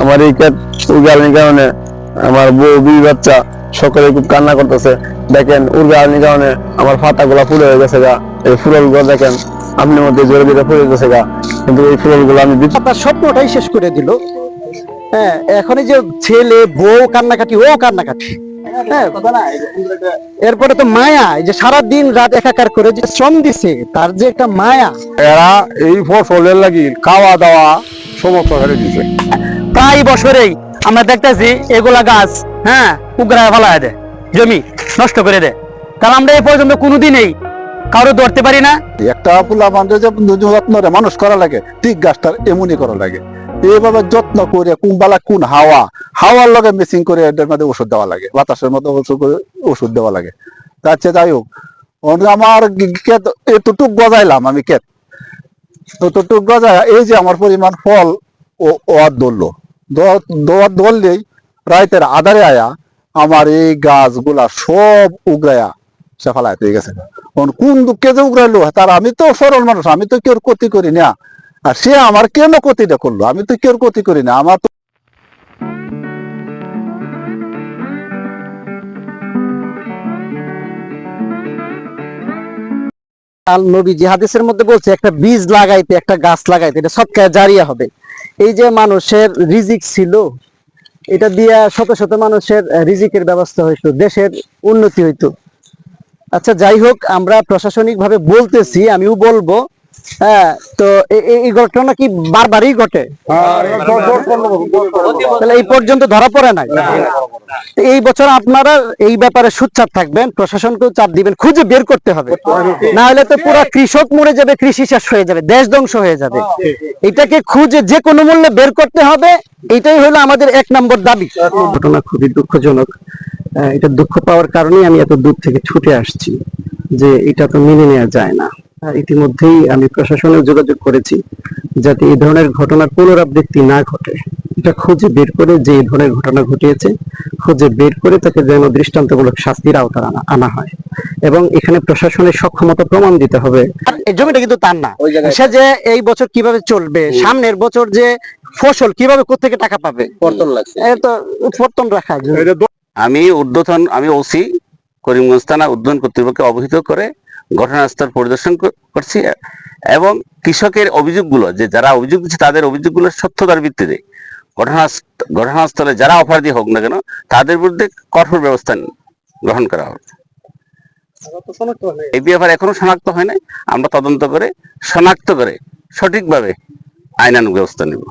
আমার এই উর্গানির কারণে আমার বউ বিবি বাচ্চা সকলে খুব কান্না করতেছে। দেখেন উর্গানির কারণে আমার পাতাগুলা ফুলে হয়ে গেছে গা। এই ফুলগুলো দেখেন আপনি মধ্যে জোরে জোরে ফুলে গেছে গা। কিন্তু এই ফুলগুলো আমি আপনার স্বপ্নটাই শেষ করে দিল। হ্যাঁ এখন এই যে ছেলে বউ কান্নাকাটি ও কান্নাকাটি। হ্যাঁ এরপরে তো মায়া এই যে সারা দিন রাত একাকার করে যে শ্রম দিছে তার যে একটা মায়া। এরা এই ফসলের লাগি খাওয়া দাওয়া সমস্ত ছেড়ে দিছে। প্রায় বছরেই আমরা দেখতেছি এগুলা গাছ হ্যাঁ উগরায় ফেলায় দেয়, জমি নষ্ট করে দেয়। তাহলে আমরা এই পর্যন্ত কোনোদিনই কারও ধরতে পারি না। একটা পোলা মানুষ যে যত্ন মানুষ করা লাগে, ঠিক গাছটার এমনই করা লাগে। এইভাবে যত্ন করে কোন বেলা, কোন হাওয়া, হাওয়ার লগে মেসিং করে এটার মধ্যে ওষুধ দেওয়া লাগে, বাতাসের মধ্যে ওষুধ করে ওষুধ দেওয়া লাগে। তার চেয়ে যাই হোক আমার ক্ষেত, এতটুক গজাইলাম আমি ক্ষেত। এতটুক গজায়, এই যে আমার পরিমাণ ফল ও ওয়ার ধরলো ধরলেই রাইতের আধারে আয়া আমার এই গাছগুলা সব উগরায়া সে হয়ে গেছে। কোন দুঃখে যে উগরাইলো? তার আমি তো সরল মানুষ, আমি তো কেউ ক্ষতি করি না। আর সে আমার কেন ক্ষতিটা করল? আমি তো কেউ ক্ষতি করি না, আমার তো আল নবী জিহাদিসের মধ্যে বলছে, একটা বীজ লাগাইতে, একটা গাছ লাগাইতে, এটা সৎকার জারিয়া হবে। এই যে মানুষের রিজিক ছিল এটা দিয়া শত শত মানুষের রিজিকের ব্যবস্থা হইতো দেশের উন্নতি হইতো। আচ্ছা যাই হোক আমরা প্রশাসনিক ভাবে বলতেছি আমিও বলব। হ্যাঁ তো এই ঘটনা কি বারবারই ঘটে? তাহলে এই পর্যন্ত ধরা পড়ে নাই? তো এই বছর আপনারা এই ব্যাপারে সুচ্চাপ থাকবেন প্রশাসনকেও চাপ দিবেন খুঁজে বের করতে হবে। না হলে তো পুরো কৃষক মরে যাবে কৃষি শেষ হয়ে যাবে দেশ ধ্বংস হয়ে যাবে। এটাকে খুঁজে যে কোনো মূল্যে বের করতে হবে এটাই হলো আমাদের এক নম্বর দাবি। ঘটনা খুবই দুঃখজনক। আহ, এটা দুঃখ পাওয়ার কারণেই আমি এত দূর থেকে ছুটে আসছি যে এটা তো মেনে নেওয়া যায় না। ইতিমধ্যেই আমি প্রশাসনে যোগাযোগ করেছি যাতে এই ধরনের ঘটনার পুনরাবৃত্তি না ঘটে। এটা খুঁজে বের করে যে এই ধরনের ঘটনা ঘটিয়েছে খুঁজে বের করে তাকে যেন দৃষ্টান্তমূলক শাস্তির আওতায় আনা আনা হয়। এবং এখানে প্রশাসনের সক্ষমতা প্রমাণ দিতে হবে। এই জমিটা কিন্তু তার না। সে যে এই বছর কীভাবে চলবে সামনের বছর যে ফসল কীভাবে কোথেকে টাকা পাবে? পর্তন লাগছে। তো উৎপত্তন রাখা আমি ঊর্ধ্বতন আমি ওসি করিমগঞ্জ থানা উদ্যান কর্তৃপক্ষকে অবহিত করে ঘটনাস্থল পরিদর্শন করছি। এবং কৃষকের অভিযোগগুলো যে যারা অভিযোগ দিচ্ছে তাদের অভিযোগগুলো সত্যতার ভিত্তিতে। ঘটনাস্থ- ঘটনাস্থলে যারা অপরাধী হোক না কেন, তাদের বিরুদ্ধে কঠোর ব্যবস্থা গ্রহণ করা হবে এই ব্যাপারে এখনও শনাক্ত হয় নাই। আমরা তদন্ত করে, শনাক্ত করে সঠিকভাবে আইনানুগ ব্যবস্থা নিব।